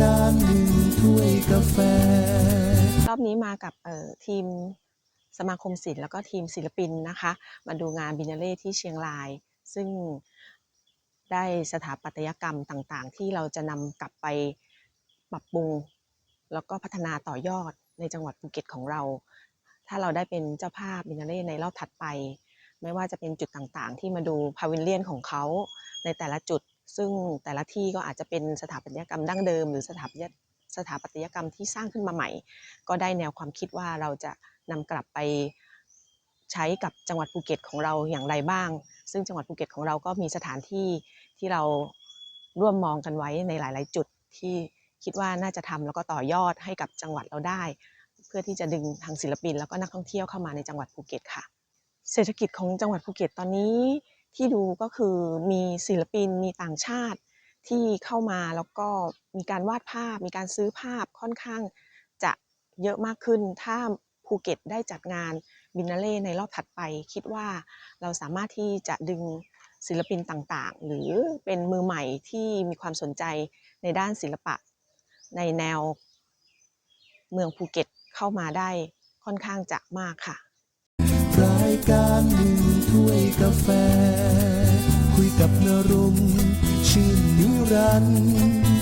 การหนึ่งถ้วยกาแฟ รอบนี้มากับเอ่อทีมสมาคมศิลป์แล้วก็ทีมศิลปินนะคะ มาดูงานบินาเล่ที่เชียงราย ซึ่งได้สถาปัตยกรรมต่างๆ ที่เราจะนำกลับไปปรับปรุง แล้วก็พัฒนาต่อยอดในจังหวัดภูเก็ตของเรา ถ้าเราได้เป็นเจ้าภาพบินาเล่ในรอบถัดไป ไม่ว่าจะเป็นจุดต่างๆ ที่มาดูพาวิลเลียนของเขาในแต่ละจุด ซึ่งแต่ละที่ก็อาจจะเป็นสถาปัตยกรรมดั้งเดิม หรือสถาปัตยสถาปัตยกรรมที่สร้างขึ้นมาใหม่ ก็ได้แนวความคิดว่าเราจะนำกลับไปใช้กับจังหวัดภูเก็ตของเราอย่างไรบ้าง ซึ่งจังหวัดภูเก็ตของเราก็มีสถานที่ที่เราร่วมมองกันไว้ในหลาย ๆ จุดที่คิดว่าน่าจะทำแล้วก็ต่อยอดให้กับจังหวัดเราได้ เพื่อที่จะดึงทางศิลปิน แล้วก็นักท่องเที่ยวเข้ามาในจังหวัดภูเก็ตค่ะ เศรษฐกิจของจังหวัดภูเก็ตตอนนี้ ที่ดูก็คือมีศิลปินมีต่างชาติที่เข้ามาแล้วก็มีการวาดภาพ มีการซื้อภาพค่อนข้างจะเยอะมากขึ้น ถ้าภูเก็ตได้จัดงานบินาเล่ในรอบถัดไป คิดว่าเราสามารถที่จะดึงศิลปินต่างๆ หรือเป็นมือใหม่ที่มีความสนใจในด้านศิลปะ ในแนวเมืองภูเก็ตเข้ามาได้ค่อนข้างจะมากค่ะรายการหนึ่ง ถ้วยกาแฟ คุยกับนรงค์ชื่นนิรันดร์